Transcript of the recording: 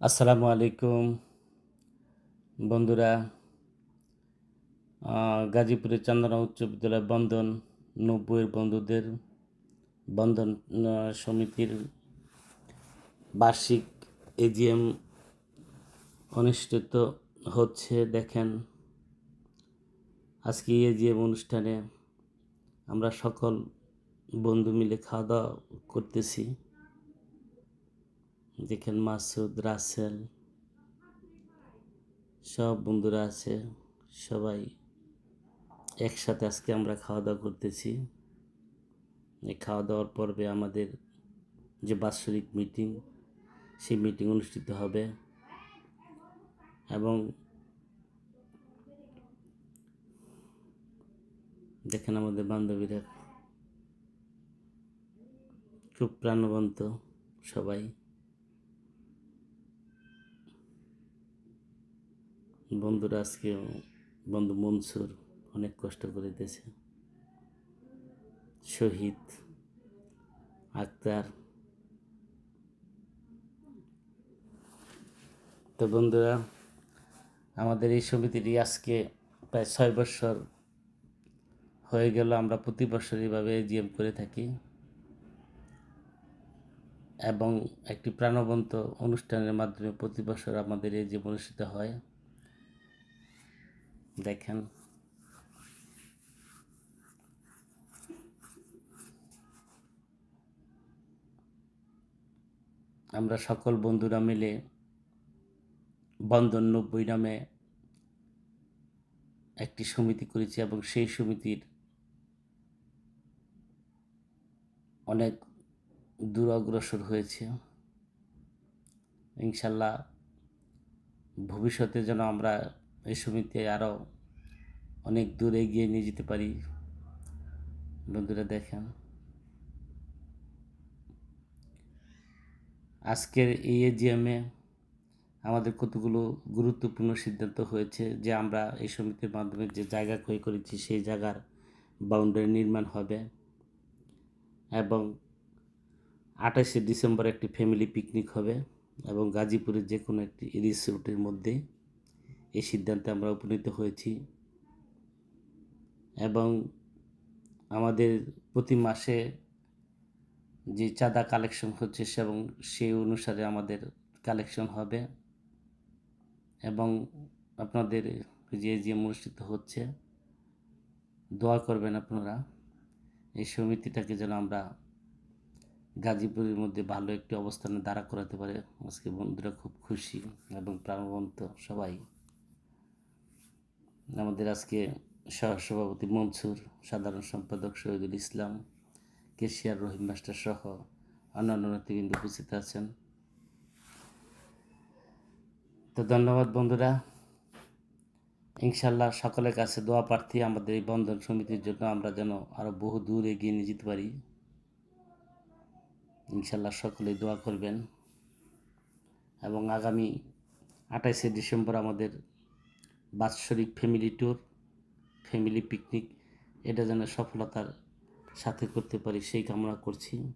আসসালামু আলাইকুম বন্ধুরা। গাজীপুরের চান্দনা উচ্চ বিদ্যালয় বন্ধন নব্বইয়ের বন্ধুদের বন্ধন সমিতির বার্ষিক এজিএম অনুষ্ঠিত হচ্ছে। দেখেন, আজকে এজিএম অনুষ্ঠানে আমরা সকল বন্ধু মিলে খাওয়া দাওয়া করতেছি। দেখেন মাসুদ, রাসেল, সব বন্ধুরা আছে, সবাই একসাথে আজকে আমরা খাওয়া দাওয়া করতেছি। এই খাওয়া দাওয়ার পর্বে আমাদের যে বাৎসরিক মিটিং, সেই মিটিং অনুষ্ঠিত হবে এবং দেখেন আমাদের বান্ধবীরা খুব প্রাণবন্ত সবাই। বন্ধুরা আজকে বন্ধু মনসুর অনেক কষ্ট করে দিয়েছে। শহীদ আক্তার। তো বন্ধুরা, আমাদের এই সমিতিটি আজকে প্রায় ছয় বছর হয়ে গেল, আমরা প্রতি বছর এইভাবে জিএম করে থাকি। এবং একটি প্রাণবন্ত অনুষ্ঠানের মাধ্যমে প্রতি বছর আমাদের জীবন অনুষ্ঠিত হয়। দেখেন। আমরা সকল বন্ধুরা মিলে বন্ধন নব্বই নামে একটি সমিতি করেছি এবং সেই সমিতির অনেক দূর অগ্রসর হয়েছে। ইনশাল্লাহ ভবিষ্যতে যেন আমরা এই সমিতি আরও অনেক দূর এগিয়ে নিয়ে যেতে পারি। বন্ধুরা দেখেন। আজকের এই এজিএমে আমাদের কতগুলো গুরুত্বপূর্ণ সিদ্ধান্ত হয়েছে যে আমরা এই সমিতির মাধ্যমে যে জায়গা ক্রয় করেছি সেই জায়গার বাউন্ডারি নির্মাণ হবে এবং আঠাশে ডিসেম্বর একটি ফ্যামিলি পিকনিক হবে এবং গাজীপুরের যে কোনো একটি রিসোর্টের মধ্যে এই সিদ্ধান্তে আমরা উপনীত হয়েছি। এবং আমাদের প্রতি মাসে যে চাঁদা কালেকশন হচ্ছে এবং সেই অনুসারে আমাদের কালেকশন হবে। এবং আপনাদের যে যে অনুষ্ঠিত হচ্ছে, দোয়া করবেন আপনারা। এই সমিতিটাকে যেন আমরা গাজীপুরের মধ্যে ভালো একটি অবস্থানে দাঁড়া করাতে পারে। আজকে বন্ধুরা খুব খুশি এবং প্রাণবন্ত সবাই। আমাদের আজকে সহসভাপতি মনসুর, সাধারণ সম্পাদক শহীদুল ইসলাম, কেশিয়ার রহিম মাস্টার সহ অন্যান্য নেতৃবৃন্দ উপস্থিত আছেন। তো ধন্যবাদ বন্ধুরা। ইনশাল্লাহ সকলের কাছে দোয়া প্রার্থী আমাদের এই বন্ধন সমিতির জন্য আমরা যেন আরও বহু দূর এগিয়ে নিয়ে যেতে পারি। ইনশাল্লাহ সকলে দোয়া করবেন। এবং আগামী আঠাইশে ডিসেম্বর আমাদের বাৎসরিক ফ্যামিলি ট্যুর ফ্যামিলি পিকনিক এটা যেন সফলতার সাথে করতে পারি সেই কামনা করছি।